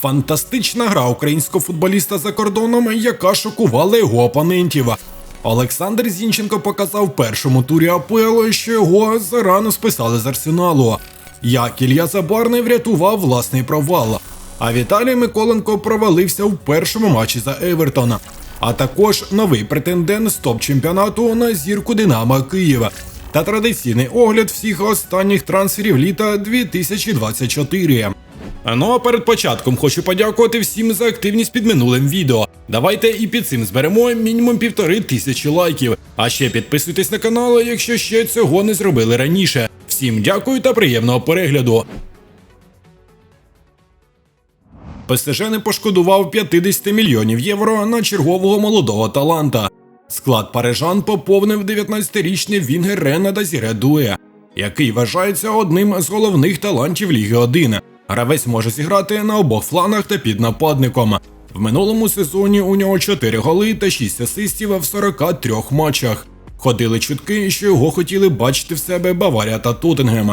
Фантастична гра українського футболіста за кордоном, яка шокувала його опонентів. Олександр Зінченко показав в першому турі АПЛ, що його зарано списали з арсеналу. Як Ілля Забарний врятував власний провал. А Віталій Миколенко провалився в першому матчі за Евертон. А також новий претендент з топ-чемпіонату на зірку Динамо Києва та традиційний огляд всіх останніх трансферів літа 2024. Ну а перед початком хочу подякувати всім за активність під минулим відео. Давайте і під цим зберемо мінімум півтори тисячі лайків. А ще підписуйтесь на канал, якщо ще цього не зробили раніше. Всім дякую та приємного перегляду. ПСЖ не пошкодував 50 мільйонів євро на чергового молодого таланта. Склад парижан поповнив 19-річний Вінгер Рена Дазіре Дуе, який вважається одним з головних талантів Ліги 1. Гравець може зіграти на обох флангах та під нападником. В минулому сезоні у нього 4 голи та 6 асистів в 43 матчах. Ходили чутки, що його хотіли бачити в себе Баварія та Тоттенгем.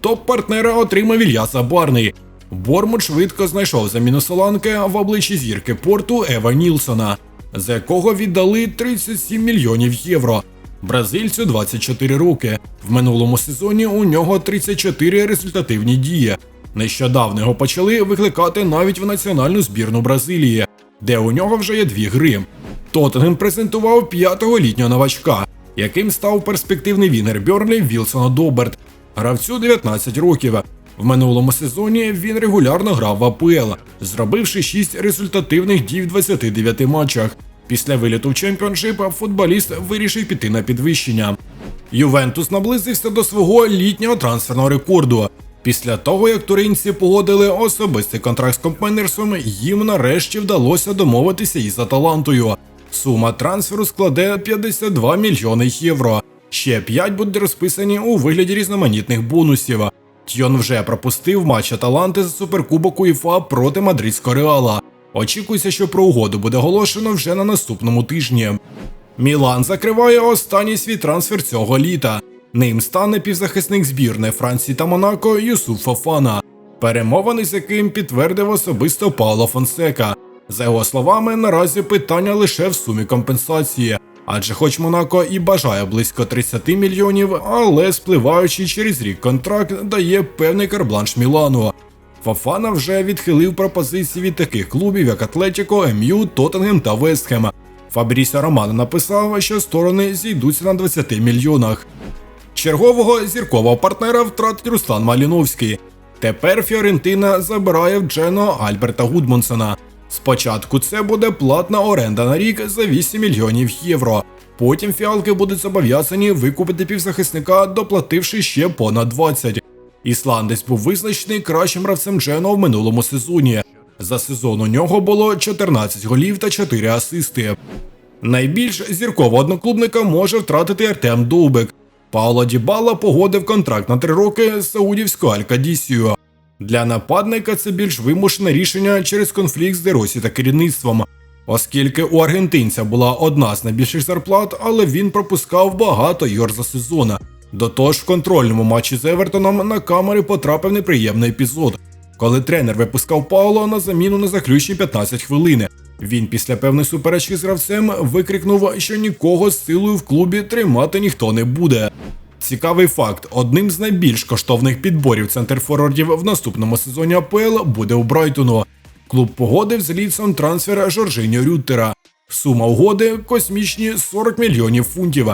Топ-партнера отримав Ілья Забарний. Бормут швидко знайшов заміну Соланки в обличчі зірки порту Ева Нілсона, за якого віддали 37 мільйонів євро. Бразильцю 24 роки. В минулому сезоні у нього 34 результативні дії. Нещодавно його почали викликати навіть в національну збірну Бразилії, де у нього вже є дві гри. Тоттенгем презентував п'ятого літнього новачка, яким став перспективний вінгер Бьорлі Вілсон Доберт. Гравцю 19 років. В минулому сезоні він регулярно грав в АПЛ, зробивши 6 результативних дій в 29 матчах. Після виліту в чемпіоншип футболіст вирішив піти на підвищення. Ювентус наблизився до свого літнього трансферного рекорду. Після того, як туринці погодили особистий контракт з Компенерсом, їм нарешті вдалося домовитися із Аталантою. Сума трансферу складе 52 мільйони євро. Ще 5 будуть розписані у вигляді різноманітних бонусів. Тьон вже пропустив матч Аталанти за суперкубок УЄФА проти мадридського реала. Очікується, що про угоду буде оголошено вже на наступному тижні. Мілан закриває останній свій трансфер цього літа. Ним стане півзахисник збірної Франції та Монако Юсуф Фофана, перемовини з яким підтвердив особисто Пауло Фонсека. За його словами, наразі питання лише в сумі компенсації. Адже хоч Монако і бажає близько 30 мільйонів, але спливаючи через рік контракт дає певний карбланш Мілану. Фафана вже відхилив пропозиції від таких клубів, як Атлетіко, МЮ, Тоттенгем та Вестхем. Фабрісіо Романо написав, що сторони зійдуться на 20 мільйонах. Чергового зіркового партнера втратить Руслан Маліновський. Тепер Фіорентина забирає в Джено Альберта Гудмонсона. Спочатку це буде платна оренда на рік за 8 мільйонів євро. Потім фіалки будуть зобов'язані викупити півзахисника, доплативши ще понад 20. Ісландець був визначений кращим гравцем Джено в минулому сезоні. За сезон у нього було 14 голів та 4 асисти. Найбільш зіркового одноклубника може втратити Артем Довбик. Пауло Дібала погодив контракт на три роки з саудівською Алькадісією. Для нападника це більш вимушене рішення через конфлікт з Деросі та керівництвом, оскільки у аргентинця була одна з найбільших зарплат, але він пропускав багато ігор за сезон. До того ж, в контрольному матчі з Евертоном на камери потрапив неприємний епізод, коли тренер випускав Пауло на заміну на заключні 15 хвилин. Він після певної суперечки з гравцем викрикнув, що нікого з силою в клубі тримати ніхто не буде. Цікавий факт: одним з найбільш коштовних підборів центрфорвардів в наступному сезоні АПЛ буде у Брайтону. Клуб погодив з ліцом трансфера Жоржиньо Рюттера. Сума угоди космічні 40 мільйонів фунтів.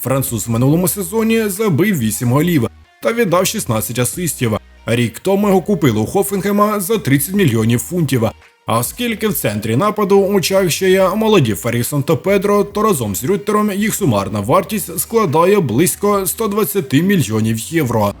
Француз в минулому сезоні забив 8 голів та віддав 16 асистів. Рік тому його купили у Хофенгема за 30 мільйонів фунтів. Оскільки в центрі нападу у очах ще є молоді Феррісон та Педро, то разом з Рюттером їх сумарна вартість складає близько 120 мільйонів євро.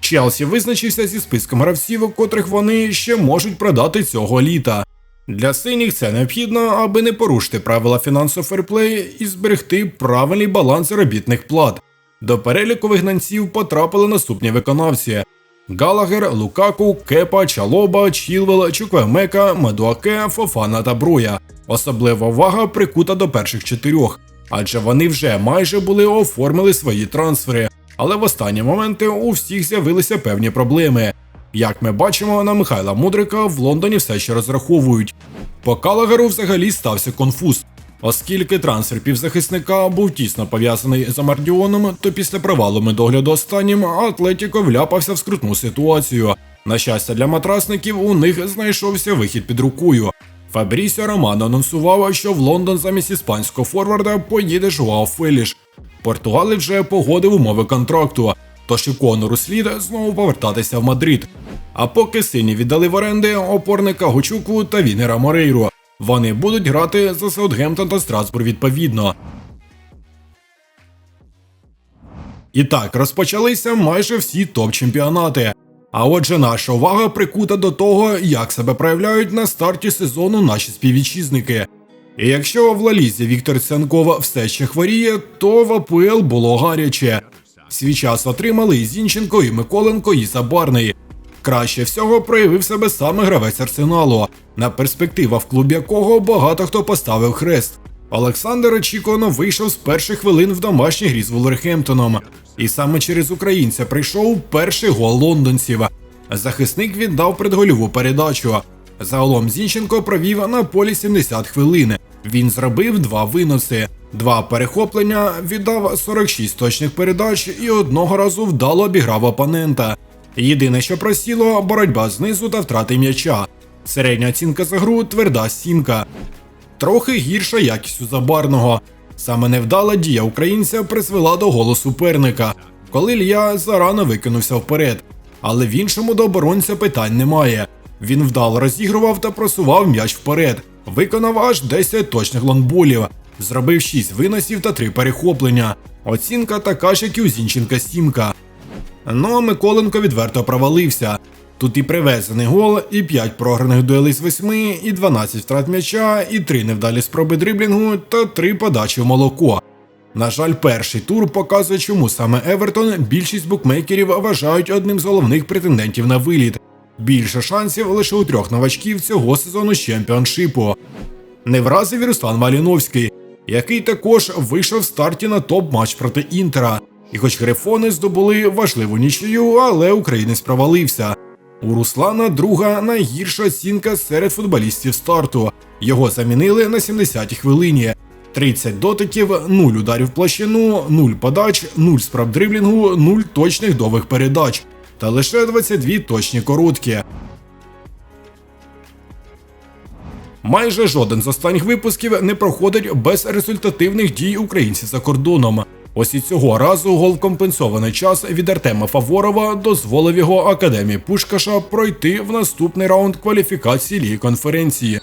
Челсі визначився зі списком гравців, котрих вони ще можуть продати цього літа. Для синіх це необхідно, аби не порушити правила фінансового ферплею і зберегти правильний баланс заробітних плат. До переліку вигнанців потрапили наступні виконавці: Галагер, Лукаку, Кепа, Чалоба, Чілвел, Чуквемека, Медуаке, Фофана та Бруя. Особлива увага прикута до перших чотирьох, адже вони вже майже були оформили свої трансфери. Але в останні моменти у всіх з'явилися певні проблеми. Як ми бачимо, на Михайла Мудрика в Лондоні все ще розраховують. По Калагеру взагалі стався конфуз. Оскільки трансфер півзахисника був тісно пов'язаний з Амардіоном, то після провалу медогляду останнім Атлетіко вляпався в скрутну ситуацію. На щастя для матрасників, у них знайшовся вихід під рукою. Фабрісіо Романо анонсував, що в Лондон замість іспанського форварда поїде Жуао Феліш. Португалець вже погодив умови контракту, тож і Конору слід знову повертатися в Мадрид. А поки сині віддали в оренди опорника Гучуку та Вінера Морейру. Вони будуть грати за Саутгемптон та Страсбур відповідно. І так розпочалися майже всі топ-чемпіонати. А отже, наша увага прикута до того, як себе проявляють на старті сезону наші співвітчизники. І якщо в Лалізі Віктор Цянков все ще хворіє, то в АПЛ було гаряче. Свій час отримали і Зінченко, і Миколенко, і Забарний. Краще всього проявив себе саме гравець арсеналу, на перспектива в клубі якого багато хто поставив хрест. Олександр очікувано вийшов з перших хвилин в домашній грі з Вулверхемптоном. І саме через українця прийшов перший гол лондонців. Захисник віддав предгольову передачу. Загалом Зінченко провів на полі 70 хвилин. Він зробив два виноси, два перехоплення, віддав 46 точних передач і одного разу вдало обіграв опонента. Єдине, що просіло, боротьба знизу та втрати м'яча. Середня оцінка за гру тверда сімка. Трохи гірша якість у забарного. Саме невдала дія українця призвела до голу суперника, коли Ілья зарано викинувся вперед. Але в іншому до оборонця питань немає. Він вдало розігрував та просував м'яч вперед, виконав аж 10 точних лонболів, зробив 6 виносів та 3 перехоплення. Оцінка така ж, як і у Зінченка сімка. Ну Миколенко відверто провалився. Тут і привезений гол, і 5 програних дуелей з 8, і 12 втрат м'яча, і 3 невдалі спроби дриблінгу та 3 подачі в молоко. На жаль, перший тур показує, чому саме Евертон більшість букмекерів вважають одним з головних претендентів на виліт. Більше шансів лише у трьох новачків цього сезону з чемпіоншипу. Не вразив і Руслан Маліновський, який також вийшов в старті на топ-матч проти Інтера. І хоч грифони здобули важливу нічию, але українець провалився. У Руслана друга найгірша оцінка серед футболістів старту. Його замінили на 70-й хвилині. 30 дотиків, 0 ударів площину, 0 подач, 0 спроб дриблінгу, 0 точних довгих передач та лише 22 точні короткі. Майже жоден з останніх випусків не проходить без результативних дій українців за кордоном. Ось і цього разу гол компенсований час від Артема Фаворова дозволив його академії Пушкаша пройти в наступний раунд кваліфікації ліги конференції.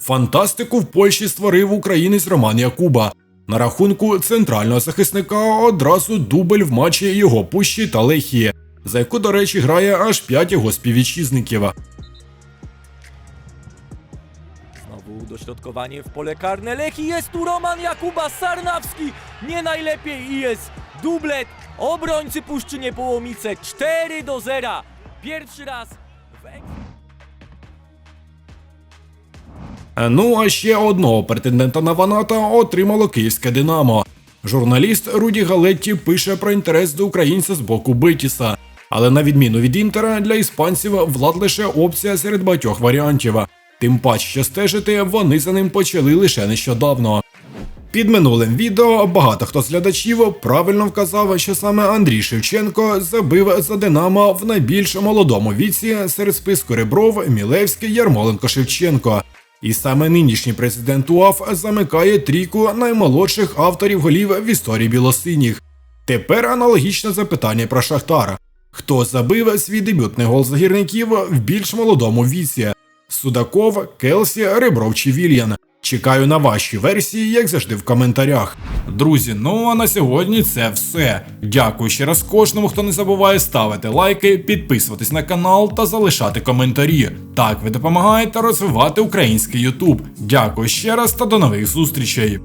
Фантастику в Польщі створив українець Роман Якуба. На рахунку центрального захисника одразу дубль в матчі його пущі та Лехії, за яку, до речі, грає аж 5 його співвітчизників. Dośrodkowanie w pole karne. Leki jest tu Roman Jakuba Sarnawski. Nie najlepiej i jest dublet. Obrońcy Puszczynie Połomice 4 do 0. Pierwszy raz w Ну а ще одного претендента на Ваната отримало київське Динамо. Журналіст Руді Галетті пише про інтерес до українця з боку Бетіса. Але на відміну від Інтера, для іспанців влад лише опція серед багатьох варіантів. Тим паче, стежити вони за ним почали лише нещодавно. Під минулим відео багато хто з глядачів правильно вказав, що саме Андрій Шевченко забив за Динамо в найбільш молодому віці серед списку Ребров, Мілевський, Ярмоленко Шевченко. І саме нинішній президент УАФ замикає трійку наймолодших авторів голів в історії білосиніх. Тепер аналогічне запитання про Шахтар. Хто забив свій дебютний гол за гірників в більш молодому віці? Судаков, Келсі, Ребров чи Вільян. Чекаю на ваші версії, як завжди, в коментарях. Друзі, ну а на сьогодні це все. Дякую ще раз кожному, хто не забуває ставити лайки, підписуватись на канал та залишати коментарі. Так ви допомагаєте розвивати український Ютуб. Дякую ще раз та до нових зустрічей.